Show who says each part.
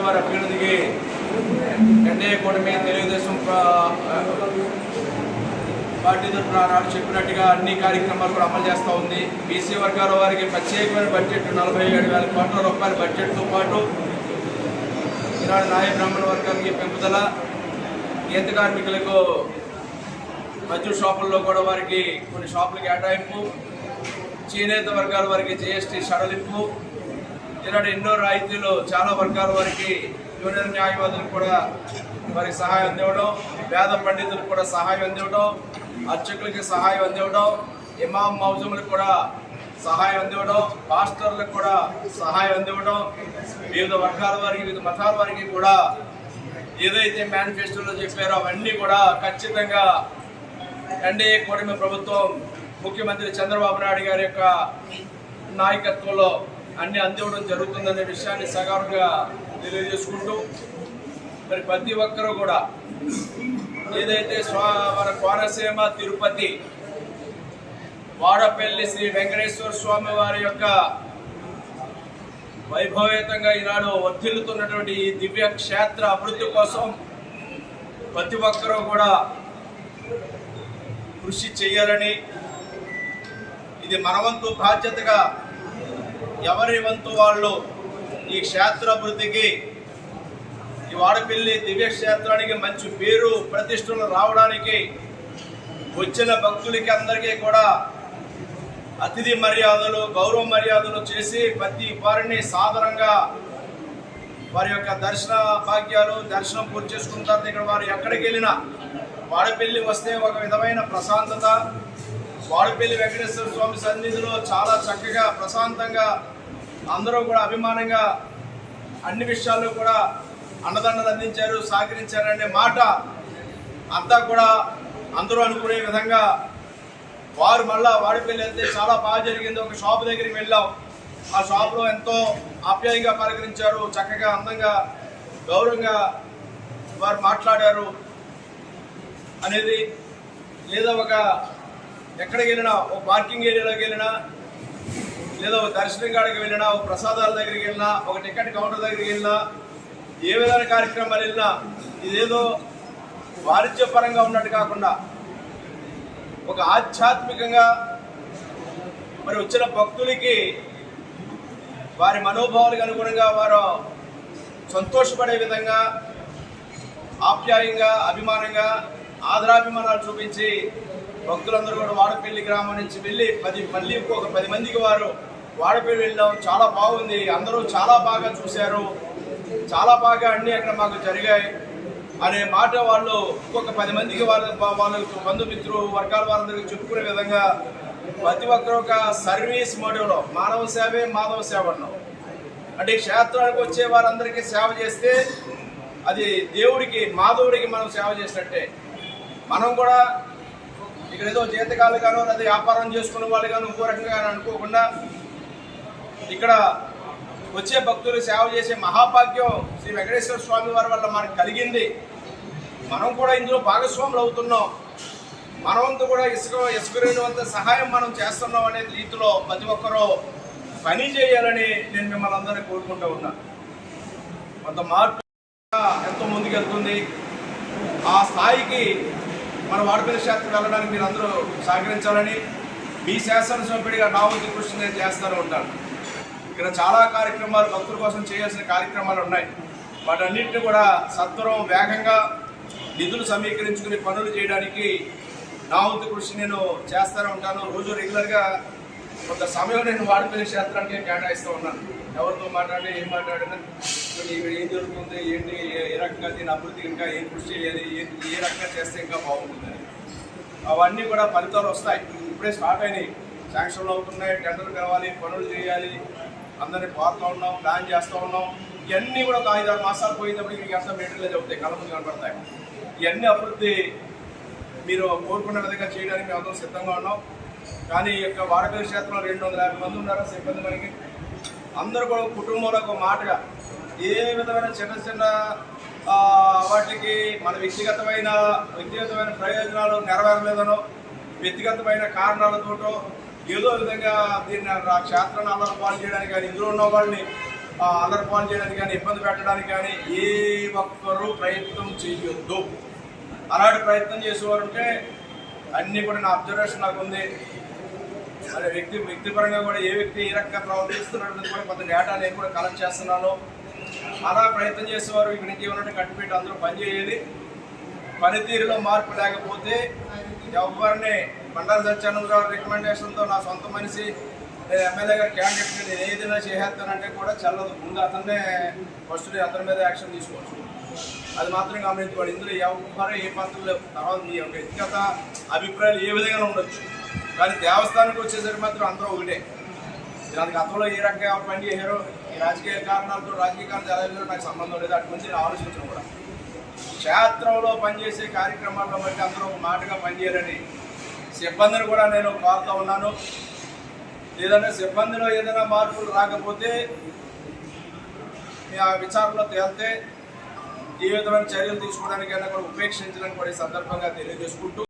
Speaker 1: గారు వారి అభ్యర్థికి ఎన్డీఏ కూటమి తెలుగుదేశం పార్టీ తరఫున నాడు చెప్పినట్టుగా అన్ని కార్యక్రమాలు కూడా అమలు చేస్తూ ఉంది. బీసీ వర్గాల వారికి ప్రత్యేకమైన బడ్జెట్ నలభై ఏడు వేల కోట్ల రూపాయల బడ్జెట్తో పాటు ఈనాడు నాయ బ్రాహ్మణ వర్గానికి పెంపుదల గీత కార్మికులకు మద్యం షాపుల్లో కూడా వారికి కొన్ని షాపులకు కేటాయింపు చేనేత వర్గాల వారికి జిఎస్టీ సడలింపు ఇలాంటి ఎన్నో రాయితీలు చాలా వర్గాల వారికి జూనియర్ న్యాయవాదులకు కూడా వారికి సహాయం అందివ్వడం వేద పండితులకు కూడా సహాయం అందివ్వడం అర్చకులకి సహాయం అందివ్వడం ఇమాం మౌజములకు కూడా సహాయం అందివ్వడం పాస్టర్లకు కూడా సహాయం అందివ్వడం వివిధ వర్గాల వారికి వివిధ మతాల వారికి కూడా ఏదైతే మేనిఫెస్టోలో చెప్పారో అవన్నీ కూడా ఖచ్చితంగా ఎన్డీఏ కూటమి ప్రభుత్వం ముఖ్యమంత్రి చంద్రబాబు నాయుడు గారి యొక్క నాయకత్వంలో అన్ని అందివ్వడం జరుగుతుందనే విషయాన్ని సగారుగా తెలియజేసుకుంటూ మరి ప్రతి ఒక్కరూ కూడా ఏదైతే స్వా మన కోనసీమ తిరుపతి వాడపల్లి శ్రీ వెంకటేశ్వర స్వామి వారి యొక్క వైభవేతంగా ఈనాడు వర్ధిల్లుతున్నటువంటి ఈ దివ్య క్షేత్ర అభివృద్ధి కోసం ప్రతి ఒక్కరూ కూడా కృషి చేయాలని ఇది మనవంతు బాధ్యతగా ఎవరి వంతు వాళ్ళు ఈ క్షేత్రాభివృద్ధికి ఈ వాడపల్లి దివ్యక్షేత్రానికి మంచి పేరు ప్రతిష్టలు రావడానికి వచ్చిన భక్తులకి అందరికీ కూడా అతిథి మర్యాదలు గౌరవ మర్యాదలు చేసి ప్రతి వారిని సాధారణంగా వారి యొక్క దర్శన భాగ్యాలు దర్శనం పూర్తి చేసుకుంటారు ఇక్కడ వారు ఎక్కడికి వెళ్ళినా వాడపల్లి వస్తే ఒక విధమైన ప్రశాంతత వాడపల్లి వెంకటేశ్వర స్వామి సన్నిధిలో చాలా చక్కగా ప్రశాంతంగా అందరూ కూడా అభిమానంగా అన్ని విషయాల్లో కూడా అన్నదండలు అందించారు సహకరించారనే మాట అంతా కూడా అందరూ అనుకునే విధంగా వారు మళ్ళా వాడిపల్లి వెళ్తే చాలా బాగా జరిగింది. ఒక షాప్ దగ్గరికి వెళ్ళాం. ఆ షాప్లో ఎంతో ఆప్యాయంగా పలకరించారు చక్కగా అందంగా గౌరవంగా వారు మాట్లాడారు అనేది లేదా ఒక ఎక్కడికి వెళ్ళినా ఒక పార్కింగ్ ఏరియాలోకి వెళ్ళినా లేదా ఒక దర్శనం కాడికి వెళ్ళినా ఒక ప్రసాదాల దగ్గరికి వెళ్ళినా ఒక టికెట్ కౌంటర్ దగ్గరికి వెళ్ళినా ఏ విధమైన కార్యక్రమాలు వెళ్ళినా ఇదేదో వాణిజ్యపరంగా ఉన్నట్టు కాకుండా ఒక ఆధ్యాత్మికంగా మరి వచ్చిన భక్తులకి వారి మనోభావాలకు అనుగుణంగా వారు సంతోషపడే విధంగా ఆప్యాయంగా అభిమానంగా ఆదరాభిమానాలు చూపించి భక్తులందరూ కూడా వాడపల్లి గ్రామం నుంచి వెళ్ళి పది మళ్ళీ ఇంకొక పది మందికి వారు వాడపల్లి వెళ్ళడం చాలా బాగుంది. అందరూ చాలా బాగా చూశారు. చాలా బాగా అన్నీ అక్కడ మాకు జరిగాయి. అనే మాట వాళ్ళు ఇంకొక పది మందికి వాళ్ళ వాళ్ళకు బంధుమిత్రులు వర్గాల వారందరికీ చెప్పుకునే విధంగా ప్రతి ఒక్కరు ఒక సర్వీస్ మోటివ్లో మానవ సేవే మాధవ సేవ అన్నాం అంటే క్షేత్రానికి వచ్చే వారందరికీ సేవ చేస్తే అది దేవుడికి మాధవుడికి మనం సేవ చేసినట్టే. మనం కూడా ఇక్కడ ఏదో జీతకాలు గానో లేదా వ్యాపారం చేసుకునే వాళ్ళు గాను ఇంకో రకంగా అనుకోకుండా ఇక్కడ వచ్చే భక్తులు సేవ చేసే మహాభాగ్యం శ్రీ వెంకటేశ్వర స్వామి వారి వల్ల మనకు కలిగింది. మనం కూడా ఇందులో భాగస్వాములు అవుతున్నాం. మనవంతు కూడా ఇసుక ఇసుకరేనంత సహాయం మనం చేస్తున్నాం అనే రీతిలో ప్రతి ఒక్కరూ పని చేయాలని నేను మిమ్మల్ని అందరినీ కోరుకుంటూ ఉన్నా. కొంత మార్పు ఎంతో ముందుకెళ్తుంది. ఆ స్థాయికి మన వాడపల్లి శాస్త్రం వెళ్ళడానికి మీరు అందరూ సహకరించాలని మీ శాసనసభ్యుడిగా నా వంతు కృషి నేను చేస్తూనే ఉంటాను. ఇక్కడ చాలా కార్యక్రమాలు భక్తుల కోసం చేయాల్సిన కార్యక్రమాలు ఉన్నాయి. వాటన్నింటినీ కూడా సత్వరం వేగంగా నిధులు సమీకరించుకుని పనులు చేయడానికి నా వంతు కృషి నేను చేస్తూనే ఉంటాను. రోజు రెగ్యులర్గా కొంత సమయం నేను వాడపల్లి క్షేత్రానికి కేటాయిస్తూ ఉన్నాను. ఎవరితో మాట్లాడి ఏం మాట్లాడినా కొన్ని ఇక్కడ ఏం జరుగుతుంది? ఏంటి? ఏ- రకంగా దీని అభివృద్ధి ఇంకా ఏం కృషి చేయాలి ఏ ఏ రకంగా చేస్తే ఇంకా బాగుంటుంది? అవన్నీ కూడా ఫలితాలు వస్తాయి. ఇప్పుడే స్టార్ట్ అయినాయి. శాంక్షన్లు అవుతున్నాయి టెండర్లు కావాలి పనులు చేయాలి. అందరినీ కోరుతూ ఉన్నాం ప్లాన్ చేస్తూ ఉన్నాం. ఇవన్నీ కూడా ఒక ఐదు ఆరు మాసాలు పోయినప్పుడు మీకు ఎంత మెటీరియల్ అవుతాయి? కళ్ళ ముందు కనపడతాయి. ఇవన్నీ అభివృద్ధి మీరు కోరుకున్న విధంగా చేయడానికి మేము అందరం సిద్ధంగా ఉన్నాం. కానీ ఈ యొక్క వాడపల్లి క్షేత్రంలో రెండు వందల యాభై మంది ఉన్నారు? సిబ్బంది మనకి? అందరూ కూడా కుటుంబంలో ఒక మాటగా ఏ విధమైన చిన్న చిన్న వాటికి మన వ్యక్తిగతమైన వ్యక్తిగతమైన ప్రయోజనాలు నెరవేరలేదనో వ్యక్తిగతమైన కారణాలతోటో ఏదో విధంగా దీన్ని ఆ క్షేత్రాన్ని అల్లరి పాలు చేయడానికి కానీ ఇందులో ఉన్న వాళ్ళని అల్లరి పాలు చేయడానికి కానీ ఇబ్బంది పెట్టడానికి కానీ ఏ ఒక్కరూ ప్రయత్నం చేయొద్దు. అలాంటి ప్రయత్నం చేసేవారు ఉంటే అన్నీ కూడా నా అబ్జర్వేషన్ నాకు ఉంది. అదే వ్యక్తి వ్యక్తిపరంగా కూడా ఏ వ్యక్తి ఏ రకంగా ప్రవర్తిస్తున్నది కూడా కొంత డేటా నేను కూడా కలెక్ట్ చేస్తున్నాను. అలా ప్రయత్నం చేసేవారు. ఇక్కడి నుంచి ఉన్నట్టు కట్టుబెట్టి అందరూ పనిచేయాలి పనితీరులో మార్పు లేకపోతే ఎవరిని బండారు సత్యానంద రికమెండేషన్తో నా సొంత మనిషి ఎమ్మెల్యే గారి క్యాండిడేట్ నేను ఏదైనా చేసేస్తానంటే కూడా చల్లదు. ముందు అతనే ఫస్ట్ అతని మీద యాక్షన్ తీసుకోవచ్చు. అది మాత్రం గమనించుకోవాలి. ఇందులో ఎవరు ఏ పాత్రలు లేవు. తర్వాత మీ యొక్క వ్యక్తిగత అభిప్రాయాలు ఏ విధంగా ఉండొచ్చు. కానీ దేవస్థానానికి వచ్చేసరికి మాత్రం అందరూ ఒకటే. దానికి గతంలో ఏ రకంగా పని చేశారో ఈ రాజకీయ కారణాలతో రాజకీయ కారణాలు నాకు సంబంధం లేదు. అటు నుంచి నేను ఆలోచించను కూడా. క్షేత్రంలో పనిచేసే కార్యక్రమాల్లో బట్టి అందరూ ఒక మాటగా పనిచేయాలని సిబ్బందిని కూడా నేను కోరుతా ఉన్నాను. లేదంటే సిబ్బందిలో ఏదైనా మార్పులు రాకపోతే మీ ఆ విచారణలో తేలితే ఏ విధమైన చర్యలు తీసుకోవడానికైనా కూడా ఉపేక్షించడానికి కూడా ఈ సందర్భంగా తెలియజేసుకుంటూ